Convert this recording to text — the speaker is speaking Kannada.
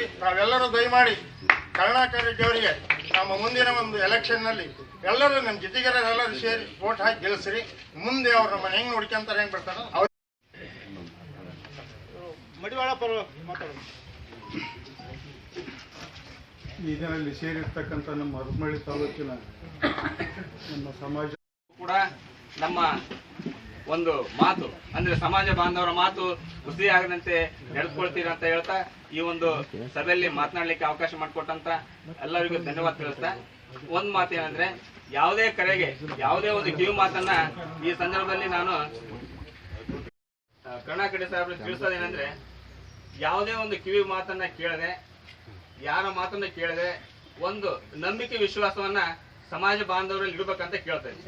ಮಾಡ್ತೀವಿ ತಾವೆಲ್ಲರೂ ದಯಮಾಡಿ ಕರುಣಾಕರ್ ರೆಡ್ಡಿ ಅವರಿಗೆ ನಮ್ಮ ಮುಂದಿನ ಒಂದು ಎಲೆಕ್ಷನ್ನಲ್ಲಿ ಎಲ್ಲರೂ ನಮ್ಮ ಜೊತೆಗೆಲ್ಲರೂ ಸೇರಿ ವೋಟ್ ಹಾಕಿ ಗೆಲ್ಲಿಸ್ರಿ ಮುಂದೆ ಅವ್ರು ನಮ್ಮನ್ನ ಹೆಂಗ್ ನೋಡ್ಕೊಂತಾರೆ ಹೆಂಗ್ ಬರ್ತಾರೋ ಅವ್ರು. ಮಡಿವಾಳ ಮಾತಾಡೋದು ಇದರಲ್ಲಿ ಸೇರಿರ್ತಕ್ಕಂಥ ನಮ್ಮ ಅರಮಳ್ಳಿ ತಾಲೂಕಿನ ನಮ್ಮ ಸಮಾಜ ಕೂಡ ನಮ್ಮ ಒಂದು ಮಾತು, ಅಂದ್ರೆ ಸಮಾಜ ಬಾಂಧವರ ಮಾತು ಹುಸಿ ಆಗದಂತೆ ಅಂತ ಹೇಳ್ತಾ ಈ ಒಂದು ಸಭೆಯಲ್ಲಿ ಮಾತನಾಡ್ಲಿಕ್ಕೆ ಅವಕಾಶ ಮಾಡಿಕೊಟ್ಟಂತ ಎಲ್ಲರಿಗೂ ಧನ್ಯವಾದ ತಿಳಿಸ್ತಾ. ಒಂದ್ ಮಾತು ಏನಂದ್ರೆ ಯಾವುದೇ ಕರೆಗೆ, ಯಾವುದೇ ಒಂದು ಕಿವಿ ಮಾತನ್ನ ಈ ಸಂದರ್ಭದಲ್ಲಿ ನಾನು ಕರ್ನಾಟಕ ತಿಳಿಸೋದು ತಿಳಿಸೋದೇನಂದ್ರೆ, ಯಾವುದೇ ಒಂದು ಕಿವಿ ಮಾತನ್ನ ಕೇಳದೆ, ಯಾರ ಮಾತನ್ನ ಕೇಳದೆ ಒಂದು ನಂಬಿಕೆ ವಿಶ್ವಾಸವನ್ನ ಸಮಾಜ ಬಾಂಧವರಲ್ಲಿ ಇಡಬೇಕಂತ ಕೇಳ್ತೇನೆ